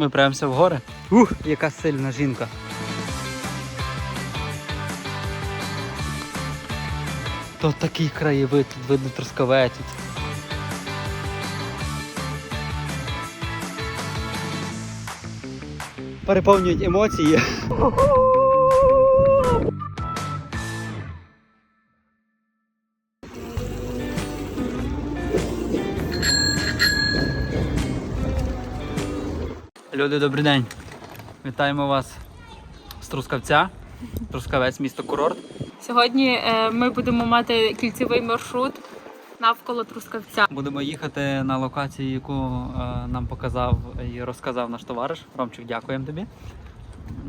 Ми прямося в гори. Ух, яка сильна жінка. То такий краєвид, тут видно трускавець. Переповнюють емоції. Люди, добрий день. Вітаємо вас з Трускавця. Трускавець, місто курорт. Сьогодні е, ми будемо мати кільцевий маршрут навколо Трускавця. Будемо їхати на локацію, яку е, нам показав і розказав наш товариш. Ромчик, дякуємо тобі.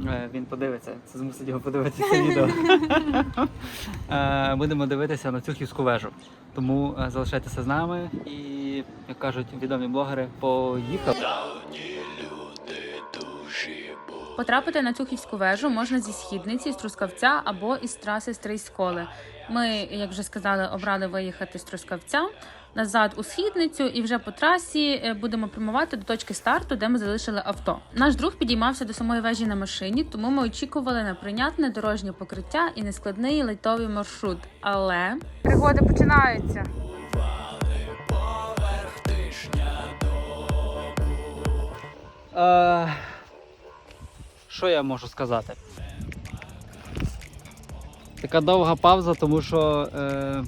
Е, він подивиться, це змусить його подивитися це відео. Будемо дивитися на Цюхівську вежу. Тому залишайтеся з нами і, як кажуть відомі блогери, поїхали. Потрапити на Цюхівську вежу можна зі східниці, з Трускавця або із траси Стрийськоли. Ми, як вже сказали, обрали виїхати з Трускавця назад у східницю, і вже по трасі е, будемо прямувати до точки старту, де ми залишили авто. Наш друг підіймався до самої вежі на машині, тому ми очікували на прийнятне дорожнє покриття і нескладний лайтовий маршрут. Але пригоди починаються. Е, що я можу сказати? Така довга пауза, тому що е,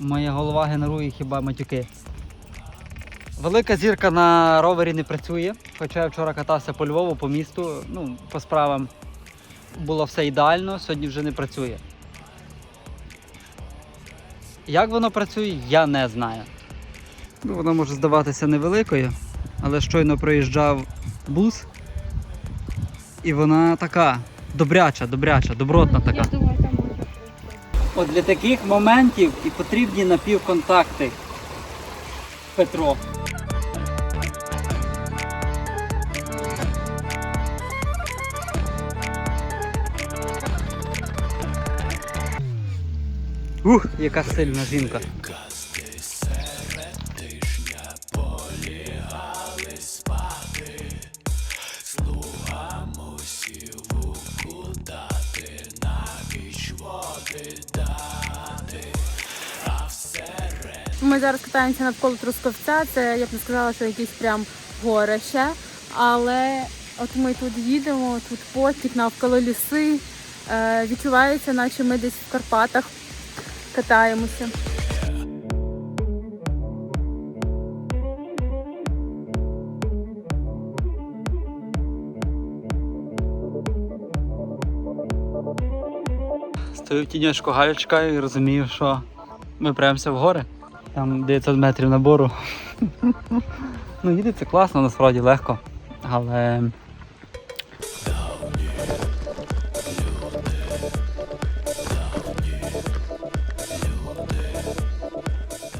моя голова генерує хіба матюки. Велика зірка на ровері не працює, хоча я вчора катався по Львову, по місту, ну, по справам було все ідеально, сьогодні вже не працює. Як воно працює, я не знаю. Ну, воно може здаватися невеликою, але щойно проїжджав бус, і вона така добряча, добряча, добротна така. От для таких моментів і потрібні напівконтакти. Петро. Ух, яка сильна жінка. Катаємося навколо Трускавця. Це я б не сказала, що якісь прям горище. Але от ми тут їдемо, тут потік, навколо ліси. Е, відчувається, наче ми десь в Карпатах катаємося. Стою в тіньочку галючка і розумію, що ми прямся в гори. Там 900 метрів набору. ну, їдеться класно, насправді легко. Але.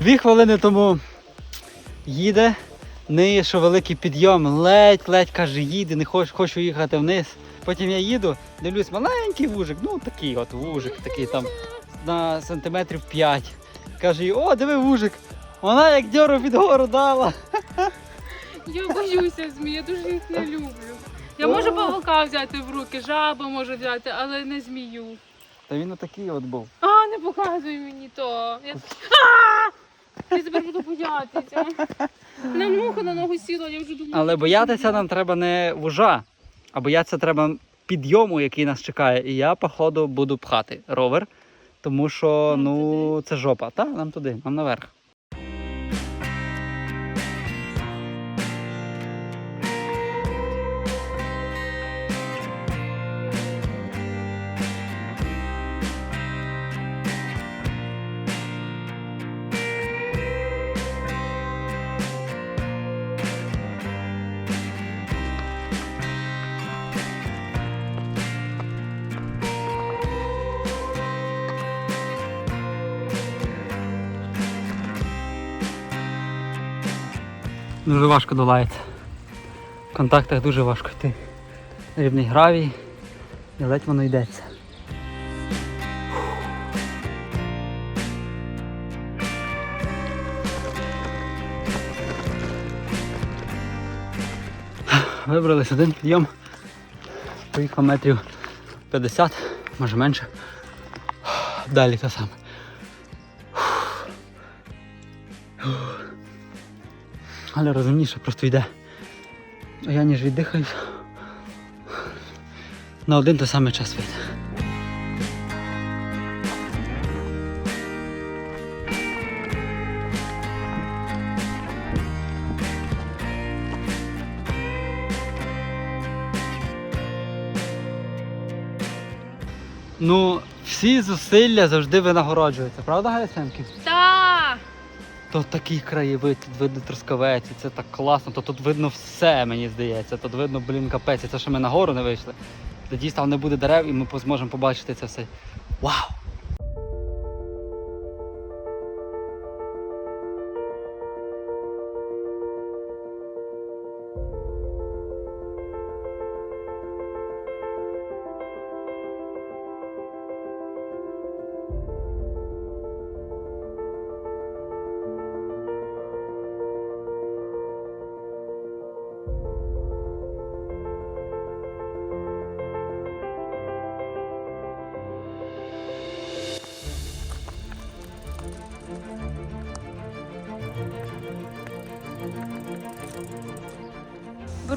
Дві хвилини тому їде, ниє, що великий підйом, ледь-ледь каже, їде, не хочу, хочу їхати вниз. Потім я їду, дивлюсь, маленький вужик, ну такий от вужик, такий там на сантиметрів 5. Каже, їй, о, диви вужик. Вона як дьору від гору дала. Я боюся змій, я дуже їх не люблю. Я можу павука взяти в руки, жабу можу взяти, але не змію. Та він отакий от був. А, не показуй мені то. Я, а! я тепер буду боятися. На муха на ногу сіла, я вже думаю. Але боятися нам треба не вужа, а боятися треба підйому, який нас чекає. І я, походу, буду пхати ровер, тому що ну це жопа. Та, нам туди, нам наверх. Дуже важко долається. В контактах дуже важко йти. Рівний гравій і ледь воно йдеться. Вибрались один підйом. Поїхав метрів 50, може менше. Далі те саме. Але розумніше просто йде. А я ніж віддихаюсь. На один той самий час вийде. Ну, всі зусилля завжди винагороджуються, правда? Так! То такий краєвид, тут видно трускавець, і це так класно, то тут видно все, мені здається. Тут видно, блін, капець, і це що ми на гору не вийшли. Тоді там не буде дерев і ми зможемо побачити це все. Вау!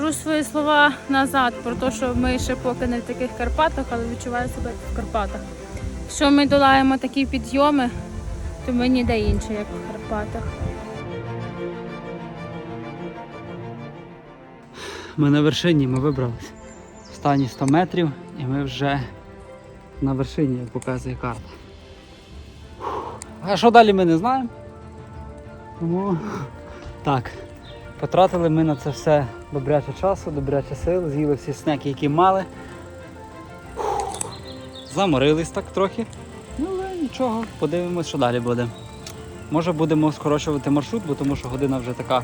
Беру свої слова назад про те, що ми ще поки не в таких Карпатах, але відчуваю себе в Карпатах. Якщо ми долаємо такі підйоми, то ми ніде інше, як в Карпатах. Ми на вершині, ми вибрались. Останні 100 метрів і ми вже на вершині, як показує карта. А що далі ми не знаємо. Тому так, потратили ми на це все добряче часу, добряче сил, з'їли всі снеки, які мали. Заморились так трохи. Ну, але нічого, подивимось, що далі буде. Може будемо скорочувати маршрут, бо тому що година вже така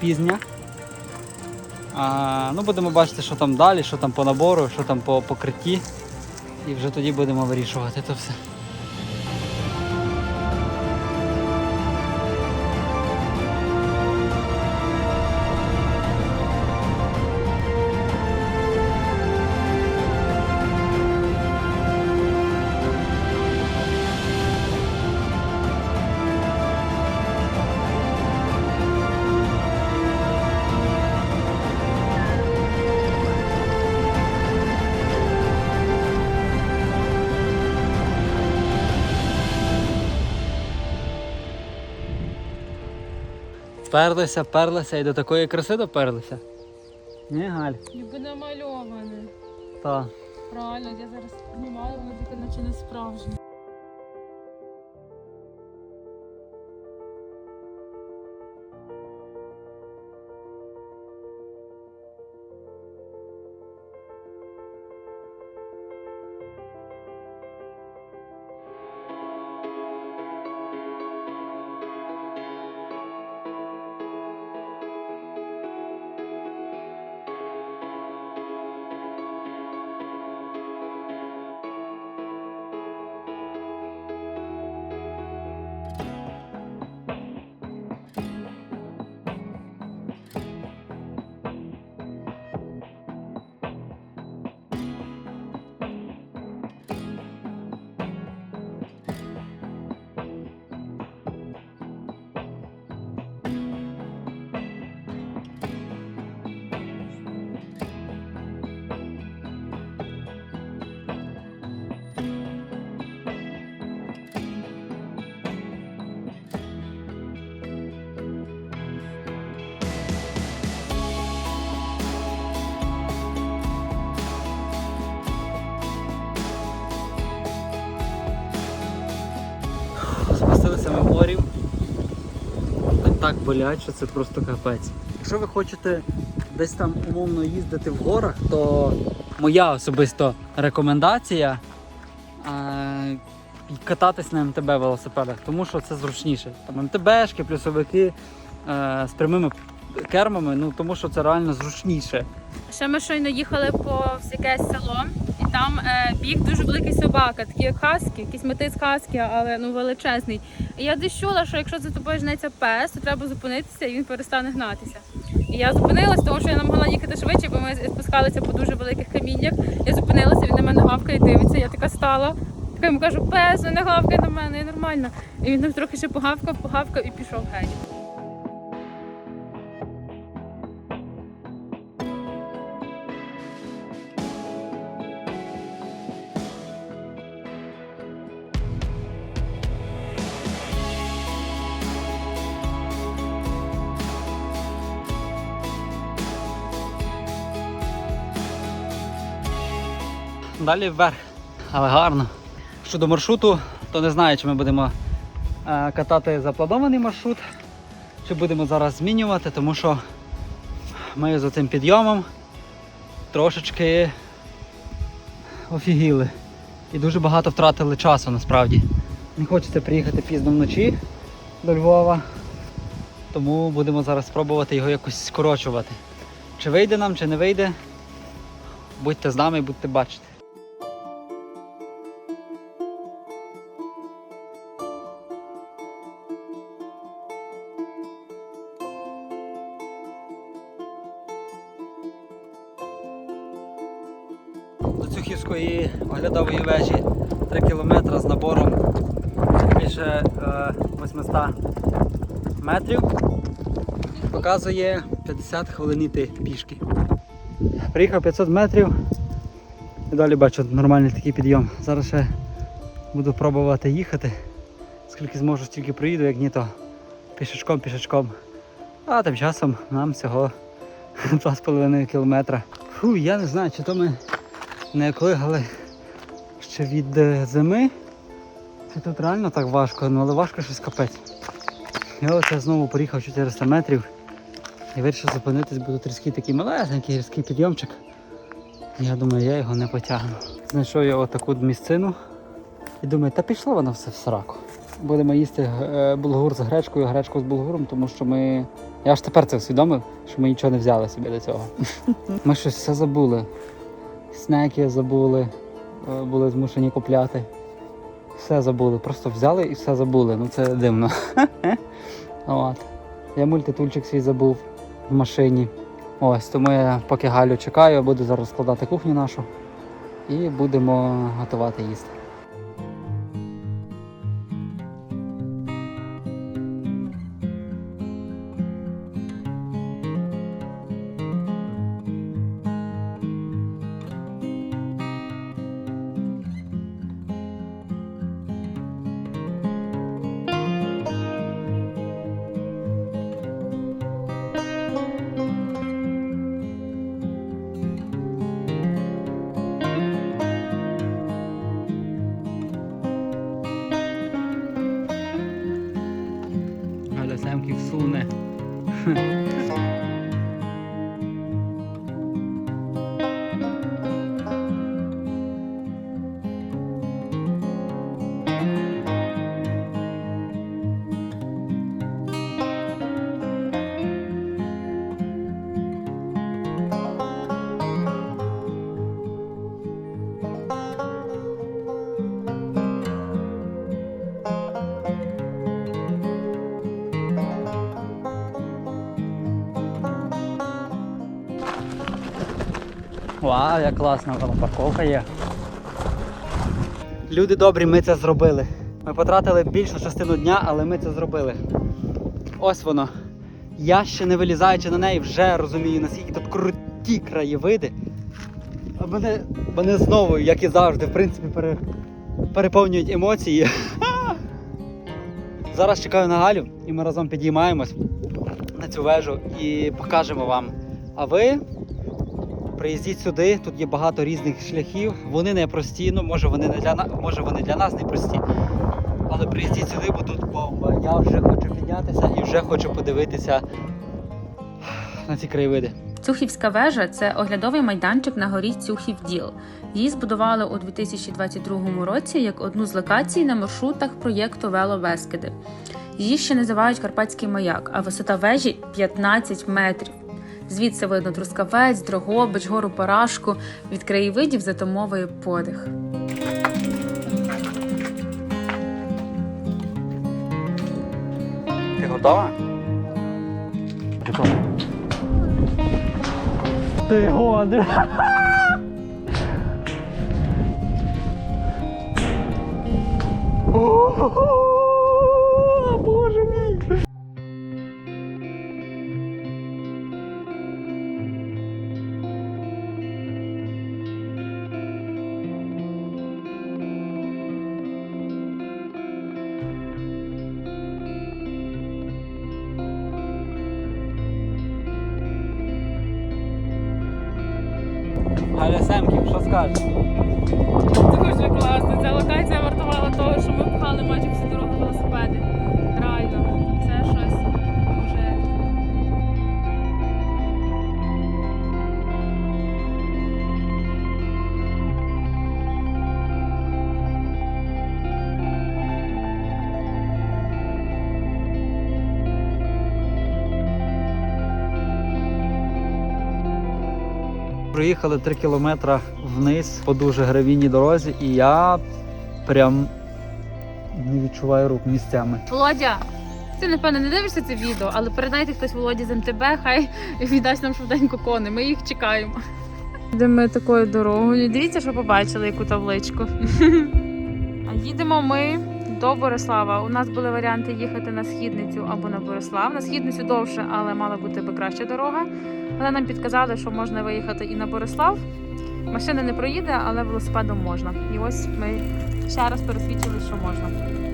пізня. А, ну, будемо бачити, що там далі, що там по набору, що там по покритті. І вже тоді будемо вирішувати це все. Перлися, перлися і до такої краси доперлися. Ні, Галь. Ніби намальоване. Так. Правильно, я зараз знімаю, воно таке наче не справжнє. Так болять, що це просто капець. Якщо ви хочете десь там умовно їздити в горах, то моя особисто рекомендація е, кататись на МТБ велосипедах, тому що це зручніше. Там МТБшки, плюсовики е, з прямими кермами, ну тому що це реально зручніше. Ще ми щойно їхали повз якесь село, там е, біг дуже великий собака, такий як хаски, якийсь метис хаски, але ну величезний. І я десь чула, що якщо за тобою жнеться пес, то треба зупинитися і він перестане гнатися. І я зупинилась, тому що я не могла їхати швидше, бо ми спускалися по дуже великих каміннях. Я зупинилася, він на мене гавкає, дивиться. Я така стала. Така йому кажу, пес, не гавкай на мене, і нормально. І він там трохи ще погавкав, погавкав і пішов геть. Далі вверх. Але гарно. Щодо маршруту, то не знаю, чи ми будемо е, катати запланований маршрут, чи будемо зараз змінювати, тому що ми за цим підйомом трошечки офігіли. І дуже багато втратили часу насправді. Не хочеться приїхати пізно вночі до Львова, тому будемо зараз спробувати його якось скорочувати. Чи вийде нам, чи не вийде, будьте з нами будьте бачити. До Цюхівської оглядової вежі 3 кілометри з набором більше е, 800 метрів. Показує 50 хвилин йти пішки. Приїхав 500 метрів і далі бачу нормальний такий підйом. Зараз ще буду пробувати їхати. Скільки зможу, стільки приїду, як ні, то пішечком, пішечком. А тим часом нам всього 2,5 кілометра. Фу, я не знаю, чи то ми не клигали ще від е, зими. Чи тут реально так важко, ну але важко щось капець. Я оце знову поїхав 400 метрів і вирішив зупинитись, бо тут різкий такий малесенький різкий підйомчик. Я думаю, я його не потягну. Знайшов я отаку місцину і думаю, та пішло воно все в сраку. Будемо їсти е, булгур з гречкою, гречку з булгуром, тому що ми. Я аж тепер це усвідомив, що ми нічого не взяли собі до цього. Ми щось все забули. Снеки забули, е, були змушені купляти. Все забули, просто взяли і все забули. Ну це дивно. От. Я мультитульчик свій забув в машині. Ось, тому я поки Галю чекаю, буду зараз складати кухню нашу і будемо готувати їсти. Вау, як класна там парковка є. Люди добрі, ми це зробили. Ми потратили більшу частину дня, але ми це зробили. Ось воно. Я ще не вилізаючи на неї, вже розумію, наскільки тут круті краєвиди. А Мене, мене знову, як і завжди, в принципі, пере, переповнюють емоції. Зараз чекаю на Галю і ми разом підіймаємось на цю вежу і покажемо вам. А ви приїздіть сюди, тут є багато різних шляхів. Вони не прості, ну може вони не для нас, може вони для нас не прості. Але приїздіть сюди, бо тут бомба. Я вже хочу піднятися і вже хочу подивитися на ці краєвиди. Цюхівська вежа це оглядовий майданчик на горі Цюхів Діл. Її збудували у 2022 році як одну з локацій на маршрутах проєкту Веловескиди. Її ще називають Карпатський маяк, а висота вежі 15 метрів. Звідси видно Трускавець, Дрогобич, гору Парашку. Від краєвидів затамовує подих. Ти готова? Готово. Ти гониш. О, Галя Семків, що скажеш? Це Дуже класно. Ця локація вартувала того, що ми пхали майже всю дорогу велосипеди. Проїхали 3 кілометри вниз по дуже гравійній дорозі, і я прям не відчуваю рук місцями. Володя, ти напевно не дивишся це відео, але передайте хтось Володі з МТБ, хай віддасть нам швиденько кони. Ми їх чекаємо. Йдемо ми такою дорогою. Дивіться, що побачили, яку табличку. А їдемо ми до Борислава. У нас були варіанти їхати на східницю або на Борислав. На східницю довше, але мала бути би краща дорога. Але нам підказали, що можна виїхати і на Борислав. Машина не проїде, але велосипедом можна. І ось ми ще раз пересвідчили, що можна.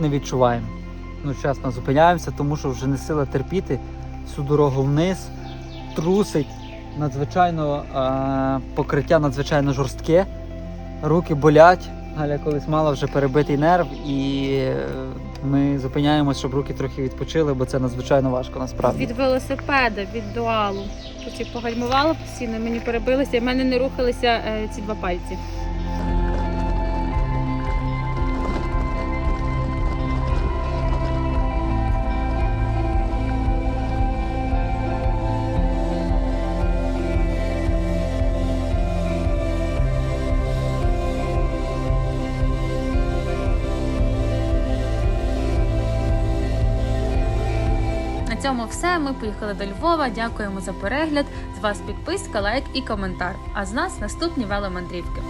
Не відчуваємо. Ну, чесно, зупиняємося, тому що вже не сила терпіти всю дорогу вниз, трусить. Надзвичайно е, покриття надзвичайно жорстке, руки болять. Галя колись мала вже перебитий нерв, і е, ми зупиняємося, щоб руки трохи відпочили, бо це надзвичайно важко насправді. Від велосипеда, від дуалу. Потім погальмувала постійно, мені перебилося, і в мене не рухалися е, ці два пальці. Цьому все. Ми поїхали до Львова. Дякуємо за перегляд. З вас підписка, лайк і коментар. А з нас наступні веломандрівки.